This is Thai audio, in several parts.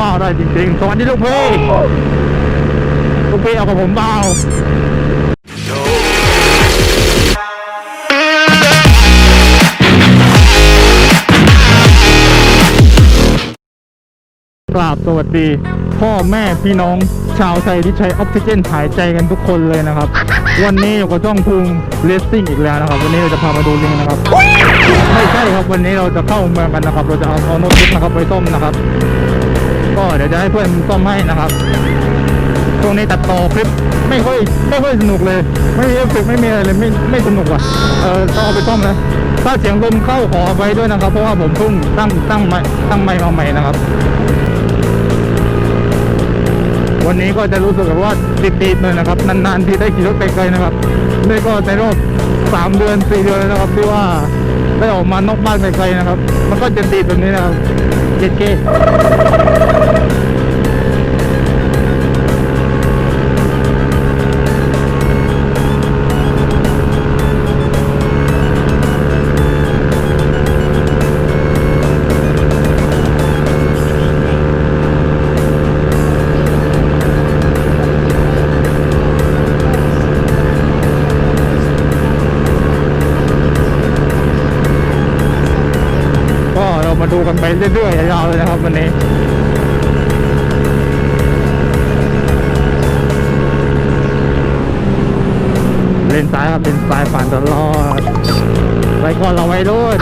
ว่าอร่ยจริงๆ สวัสดีลูกพี่ ลูกพี่เอากับผมเปล่าปราบสวัสดี พ่อแม่พี่น้องชาวไทยที่ใช้ออกซิเจนหายใจกันทุกคนเลยนะครับ วันนี้อยู่กับจ้องพุงเลสซิ่งอีกแล้วนะครับ วันนี้เราจะพามาดูลิงนะครับ ไม่ใช่ครับวันนี้เราจะเข้าเมืองกันนะครับ เราจะเอาเอาโน้ตบุ๊กนะครับไปต้มนะครับ เดี๋ยวจะให้เพื่อนซ่อมให้นะครับตรงนี้ตัดต่อคลิปไม่ค่อยไม่ค่อยสนุกเลย ไม่มีเอฟเฟกไม่มีอะไรเลยไม่ไม่สนุกอะเออต้องเอาไปซ่อมนะถ้าเสียงลมเข้าขอไว้ด้วยนะครับ เพราะว่าผมเพิ่งตั้งตั้งไม้ตั้งไม้มาใหม่นะครับ วันนี้ก็จะรู้สึกว่าติดๆเลยนะครับ นานๆที่ได้ขี่รถไกลๆนะครับนี่ก็ในรอบสามเดือนสี่เดือนนะครับที่ว่าได้ออกมานอกบ้านไกลๆนะครับ มันก็จะติดแบบนี้นะครับเจ็ดเก ดูกันไปเรื่อยๆยาวเลยนะครับวันนี้เลนซ้ายครับเลนซ้ายฝันตลอดไว้ก่อนเราไว้รุ่น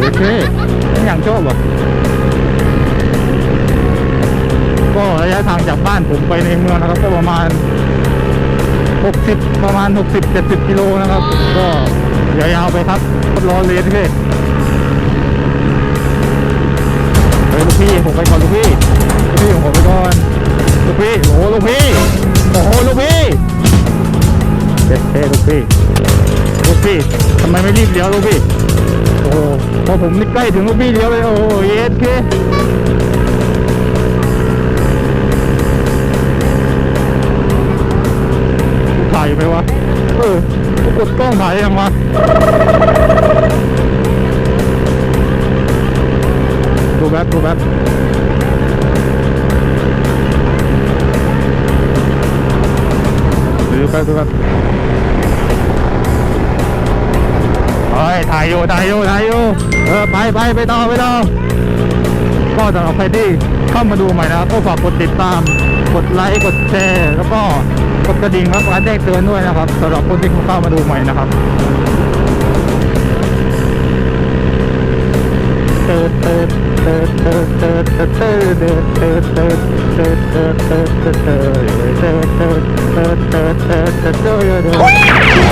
โอเคอย่างโชคแบบก็ระยะทางจากบ้านผมไปในเมืองนะครับ ก็ประมาณ 60 ประมาณ 60-70 กิโลนะครับ ก็ยาวๆไปครับรอเลนเพื่ พี่ผมไปก่อนลูกพี่ลูกพี่ผมไปก่อนลูกพี่โอ้ลูกพี่โอ้ลูกพี่เฮ้เฮ้ลูกพี่ลูกพี่ทำไมไม่รีบเลี้ยวลูกพี่โอ้พอผมนี่ใกล้ถึงลูกพี่เลี้ยวเลยโอ้ยหเย็ดเก้ถ่ายไหมวะเออกดกล้องถ่ายยังวะ บัสโทบัสหรือไปโบเฮ้ยถ่ายอยู่ถ่ายอยู่ถ่ายอยู่เออไปไปไปต่อไปต่อก็สำหรับใครที่เข้ามาดูใหม่นะครับก็ฝากกดติดตาม กดไลค์กดแชร์แล้วก็กดกระดิ่งแล้วก็แจ้งเตือนด้วยนะครับสำหรับคนที่เข้ามาดูใหม่นะครับเติร์ดเติร์ด Whee!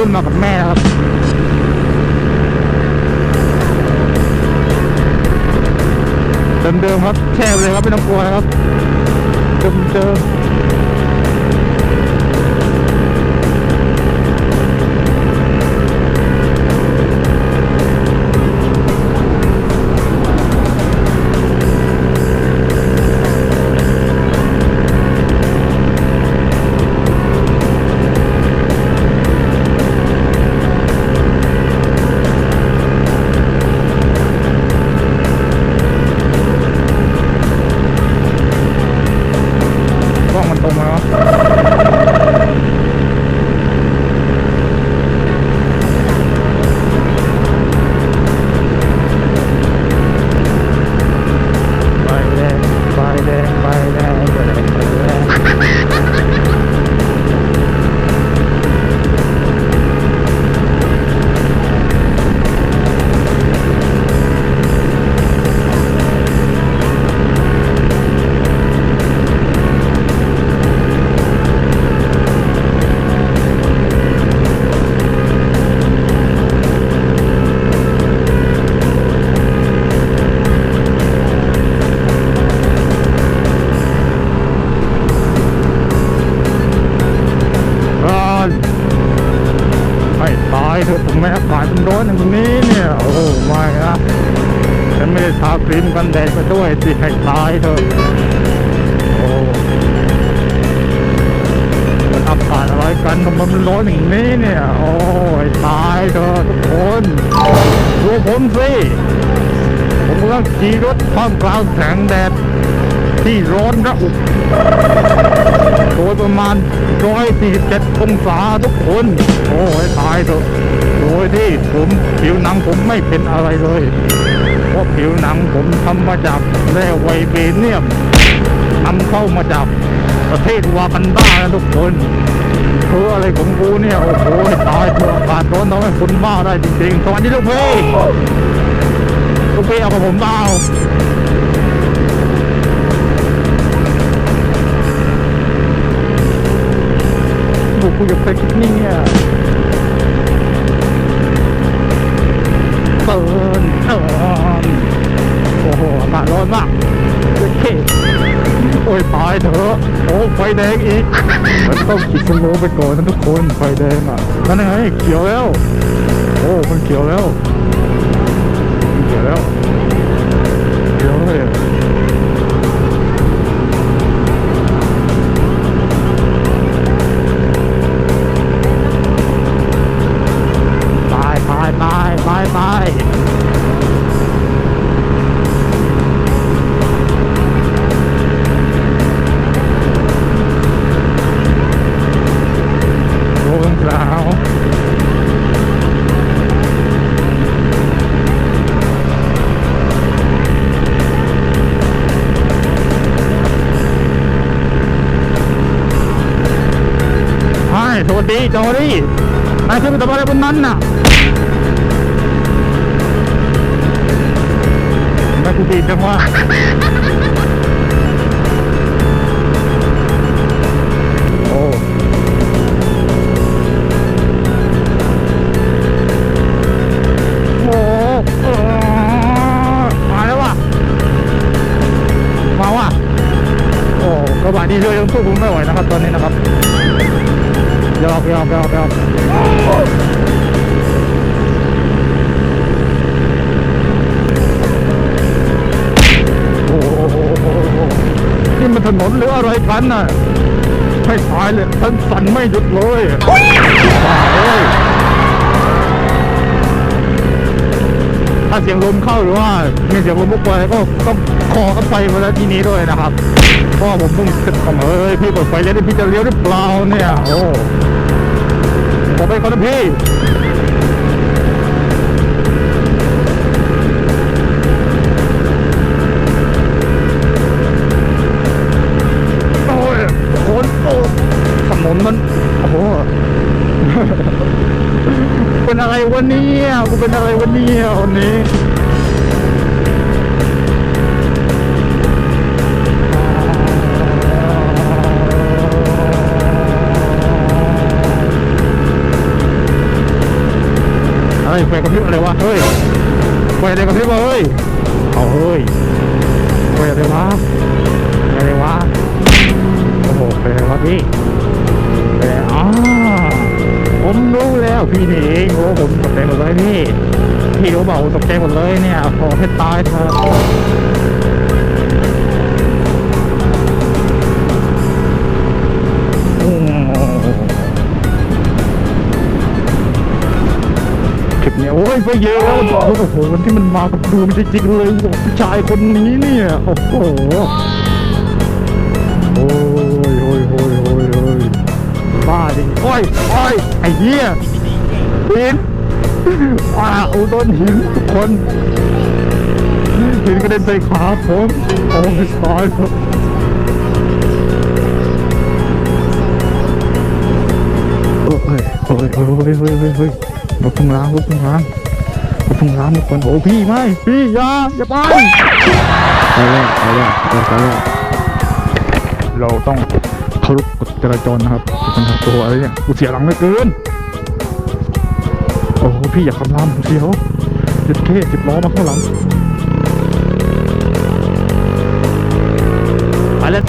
รุ่นมากับแม่นะครับเดิมๆครับแช่เลยครับไม่ต้องกลัวครับเดิมๆ maior. แดดมาด้วยสิให้ายเถอะโอ้มันอากาศอะไรกันทำไมมันร้อนอย่างนี้เนี่ย โอ้ยตายเถอะทุกคนดูผมสิผมกำลังขี่รถท่ามกลางแสงแดดที่ร้อนระอุโดยประมาณ 147 องศาทุกคน โอ้ยตายเถอะโดยที่ผมผิวหนังผมไม่เป็นอะไรเลย ผิวหนังผมทำมาจากแร่ไวเบเนียมนำเข้ามาจากประเทศวากันดานะทุกคนเธออะไรของกูเนี่ย โอ้โหตายเถอะอากาศร้อนทำให้คนบ้าได้จริงๆสวัสดีลูกพี่ลูกพี่เอากับผมเปล่าบุกคุยกับใครนี่เนี่ แดงอีกมันต้องขีดสโลไปก่อนนะทุกคนไฟแดงอะนั่นไงเขียวแล้ว โอ้มันเขียวแล้ว ใช่สวัสดีจอรี่นายขึ้นไปทำอะไรบนนั้นน่ะแม่กูดีจังว่าโอ้โหเออมาแล้วว่ะมาว่ะโอ้กระบะดีเซลยังสู้ผมไม่ไหวนะครับตอนนี้นะครับ ยอกยอกยอกยอกโอ้โหนี่มันถนนหรืออะไรกันน่ะให้ตายเลยฉันสั่นไม่หยุดเลยบ้าเอ้ย ถ้าเสียงลมเข้าหรือว่ามีเสียงลมบุกไปก็ต้องคอกันไปมาแล้วทีนี้ด้วยนะครับเพราะว่อผมเพิ่งคิดของเอ้ยพี่เปิดไฟเลี้ยวพี่จะเลี้ยวหรือเปล่าเนี่ยโอ้ผมไปก่อนนะพี่ นนี้อะไรไฟกระพริบอะไรวะเฮ้ยไฟอะไรกระพริบวะเฮ้ยเอาเฮ้ยไฟอะไรวะไฟอะไรวะโอ้โหไฟอะไรวะพี่ไฟอ๋อผมรู้แล้วพี่นี่เองโอ้ผมตกใจหมดเลยพี่ พี่เปล่าผมตกใจหมดเลยเนี่ยขอให้ตายเถอะคลิปเนี้ยโอ้ยไปเยอะแล้วโอ้โหวันที่มันมากับดูมันจริงๆเลยผู้ชายคนนี้เนี่ยโอ้โหโอ้ยโอ้ยโอ้ยโอ้ยโอ้ยบ้าดิโอ้ยโอ้ยไอ้เหี้ยหิน ว้าอุโดนหินทุกคนหินกระเด็นใส่ขาผมโอ้ยตายโอ้ยโอ้ยโอ้ยโอ้ยโอ้ยโอ้ยโอ้ยรถพุ่งล้างรถพุ่งล้างรถพุ่งล้างทุกคนโอ้พี่ไม่พี่อย่าอย่าไปไปแล้วไปแล้วไปแล้วเราต้องเคารพกฎจราจรนะครับเป็นตัวอะไรเนี่ยกูเสียหลังเหลือเกิน พี่อย่าคำรามเสียวเจ็ดเคสิบล้อมาข้างหลังไปแล้ว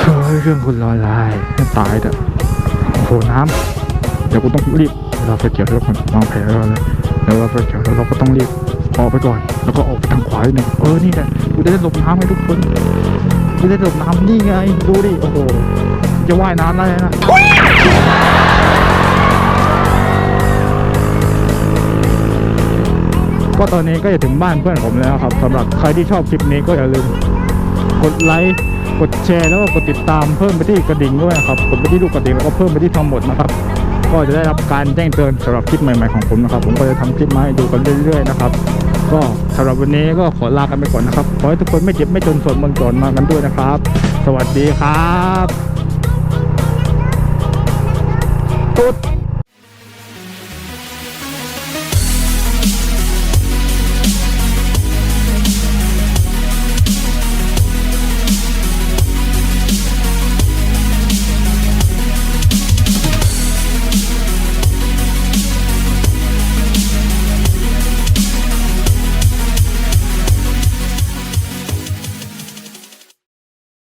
เฮ้ยเรื่องคนลอยลายตายเถอะโอ้โหน้ำเดี๋ยวกูต้องรีบเราไฟเขียวแล้วคนวางแผนแล้วนะแล้วเราไฟเขียวแล้วเราก็ต้องรีบออกไปก่อน แล้วก็ออกไปทางขวาหนึ่งเออนี่แหละกูได้หลบน้ำให้ทุกคนกูได้หลบน้ำนี่ไงดูดิโอ้โหจะว่ายน้ำได้นะ ก็ตอนนี้ก็จะถึงบ้านเพื่อนผมแล้วครับสำหรับใครที่ชอบคลิปนี้ก็อย่าลืมกดไลค์กดแชร์แล้วก็กดติดตามเพิ่มไปที่กระดิ่งด้วยครับกดไปที่ลูกกระดิ่งแล้วก็เพิ่มไปที่ทั้งหมดนะครับ ก็จะได้รับการแจ้งเตือนสำหรับคลิปใหม่ๆของผมนะครับ ผมก็จะทำคลิปมาให้ดูกันเรื่อยๆนะครับก็สำหรับวันนี้ก็ขอลากันไปก่อนนะครับขอให้ทุกคนไม่เจ็บไม่จนสวดมนต์ก่อนมากันด้วยนะครับ สวัสดีครับตุ๊ด